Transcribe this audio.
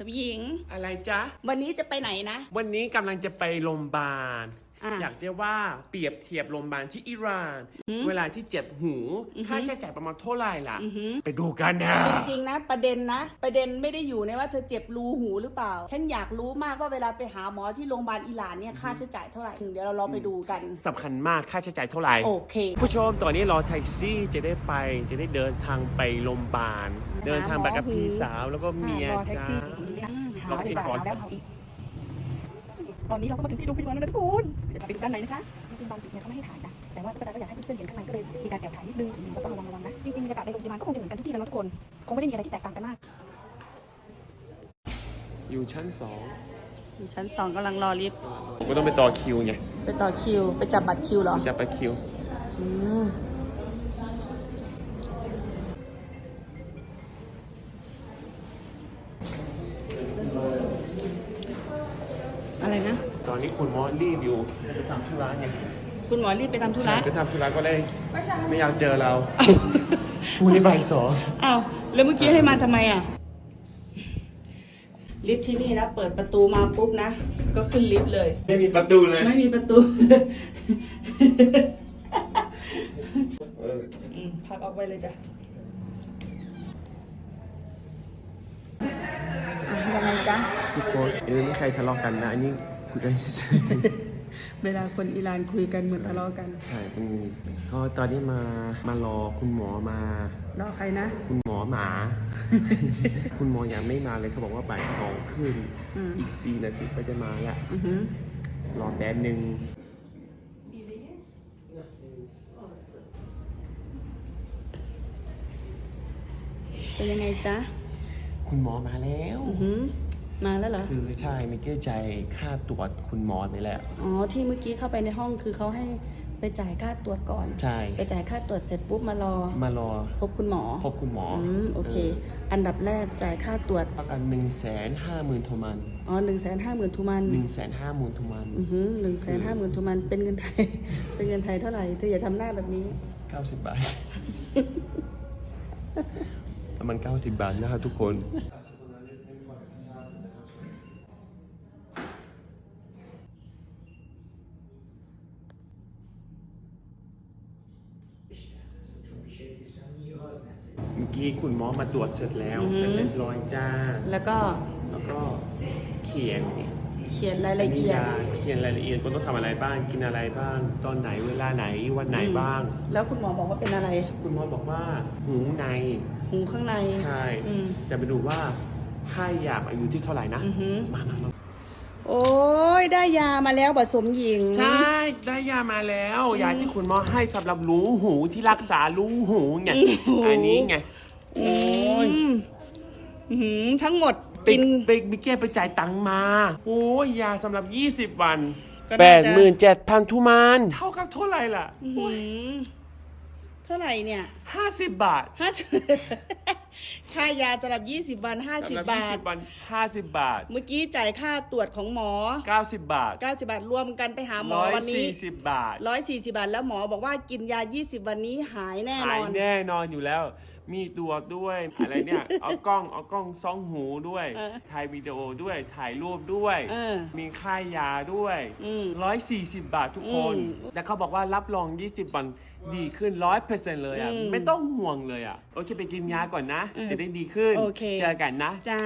สมหญิง อะไรจ๊ะ วันนี้จะไปไหนนะ วันนี้กำลังจะไปโรงพยาบาล อะอยากจะว่าเปรียบเทียบโรงพยาบาลที่อิหร่าน เวลาที่เจ็บหู ค่าใช้จ่ายประมาณเท่าไหร่ล่ะอือหือไปดูกันนะ จริงๆนะ ประเด็นนะ ประเด็นไม่ได้อยู่ในว่าเธอเจ็บรูหูหรือเปล่า ฉันอยากรู้มากว่าเวลาไปหาหมอที่โรงพยาบาลอิหร่านเนี่ยค่าใช้จ่ายเท่าไหร่เดี๋ยวเราลองไปดูกันสำคัญมากค่าใช้จ่ายเท่าไหร่โอเค ผู้ชมตอนนี้รอแท็กซี่จะได้ไปจะได้เดินทางไปโรงพยาบาลเดินทางไปกับพี่สาวแล้วก็เมียรอแท็กจ้าซี่จุดนี้นะหารอแท็กซี่จ่ายก่อนหาแล้วหาอีกตอนนี้เราก็มาถึงที่โรงพยาบาลแล้วนะทุกคนเดี๋ยวพาไปดูด้านในนะจ๊ะจริงๆบางจุดเนี่ยเขาไม่ให้ถ่ายนะแต่ว่าตุ๊กตาก็อยากให้เพื่อนๆเห็นข้างในก็เลยมีการแอบถ่ายนิดนึงสิ่งที่เราต้องระวังระวังนะจริงๆบรรยากาศในโรงพยาบาลก็คงจะเหมือนกันทุกที่แล้วนะทุกคนคงไม่ได้มีอะไรที่แตกต่างกันมาก อยู่ชั้นสองอยู่ชั้นสองกำลังรอลิฟต์ก็ต้องไปต่อคิวไงไปต่อคิว ไปจับบัตรคิวเหรอ จะไปคิว ตอนนี้คุณหมอรีบอยู่ไปทำธุระไงคุณหมอรีบไปทำธุระไปทำธุระก็เลยไม่อยากเจอเราพูดในบ่ายสองอ้าวแล้วเมื่อกี้ให้มาทำไมอะ ลิฟต์ที่นี่นะ เปิดประตูมาปุ๊บนะ ก็ขึ้นลิฟต์เลย ไม่มีประตูเลยไม่มีประตู เอออืมพักออกไปเลยจ้ะอะยังไงจ๊ะ ทุกคนอันนี้ไม่ใครทะเลาะกันนะอันนี้ คุยกันเฉยเวลาคนอิหร่านคุยกันเหมือนทะเลาะกัน ๆ ใช่เป็นก็ตอนนี้มามารอคุณหมอมา รอใครนะ คุณหมอหมา คุณหมอยังไม่มาเลยเขาบอกว่าบ่ายสองครึ่งอืม อีกสี่นาทีเขาจะมาละอือหือรอแป๊บหนึ่งเป็นยังไงจ๊ะ คุณหมอมาแล้ว อือหือ มาแล้วเหรอ คือใช่มิเก้ใจายค่าตรวจคุณหมอไปแล้ว อ๋อ ที่เมื่อกี้เข้าไปในห้องคือเขาให้ไปจ่ายค่าตรวจก่อน ใช่ไปจ่ายค่าตรวจเสร็จปุ๊บมารอ มารอพบคุณหมอพบคุณหมออืมโอเค อันดับแรกจ่ายค่าตรวจ ประกันหนึ่งแสนห้าหมื่นทุมันอ๋อหนึ่งแสนห้าหมื่นทุมันหนึ่งแสนห้าหมื่นทุมันอือหือหนึ่งแสนห้าหมื่นทุมันเป็นเงินไทย เป็นเงินไทยเท่าไหร่เธออย่าทำหน้าแบบนี้ เก้าสิบบาทประมันเก้าสิบบาทนะครับทุกคน เมื่อกี้คุณหมอมาตรวจเสร็จแล้วเสร็จเรียบร้อยจ้า แล้วก็แล้วก็เขียนเขียนรายละเอียดเขียนรายละเอียดคนต้องทำอะไรบ้าง กินอะไรบ้าง ตอนไหนเวลาไหนวันไหนบ้าง แล้วคุณหมอบอกว่าเป็นอะไรคุณหมอบอกว่าหูใน หูข้างในใช่ อืมจะไปดูว่าค่าหยาบอายุที่เท่าไหร่นะ อือหือ มามามา โอ้ยได้ยามาแล้วผสมหญิง ใช่ ได้ยามาแล้ว ยาที่คุณหมอให้สำหรับรูหูที่รักษารูหูไงอันนี้ไงโอ้ยอืมอื้อหือทั้งหมดไปกิน ไปไปเก้ไปจ่ายตังค์มา โอ้ยยาสำหรับ 20 วันก็แปน่าดจะหมื่นเจ็ดพันทุมานเท่ากับเท่าไหร่ล่ะอื้อหือเท่าไหร่เนี่ย ห้าสิบบาท ห้า ค่ายาสำหรับ 20 วัน 50สำหรับาท20วันห้าสิบบาทเมื่อกี้จ่ายค่าตรวจของหมอ เก้าสิบบาท90 บาทรวมกันไปหาหมอร้อยวันนี้ สี่สิบบาท 140 บาท แล้วหมอบอกว่ากินยา 20 วันนี้หายแน่นหายอน แน่นอนอยู่แล้ว มีตัวด้วยอะไรเนี่ย เอากล้องเอากล้องซ่องหูด้วย เออถ่ายวิดีโอด้วยถ่ายรูปด้วย เออมีค่ายยาด้วย อืมร้อยสี่สิบบาททุกคน อืมแต่เขาบอกว่ารับรอง 20 วันดีขึ้นร้อยเปอร์เซ็นต์เลยอะอืมไม่ต้องห่วงเลยอะ โอเคไปกินยาก่อนนะเออจะได้ดีขึ้น โอเค เจอกันนะ จ้า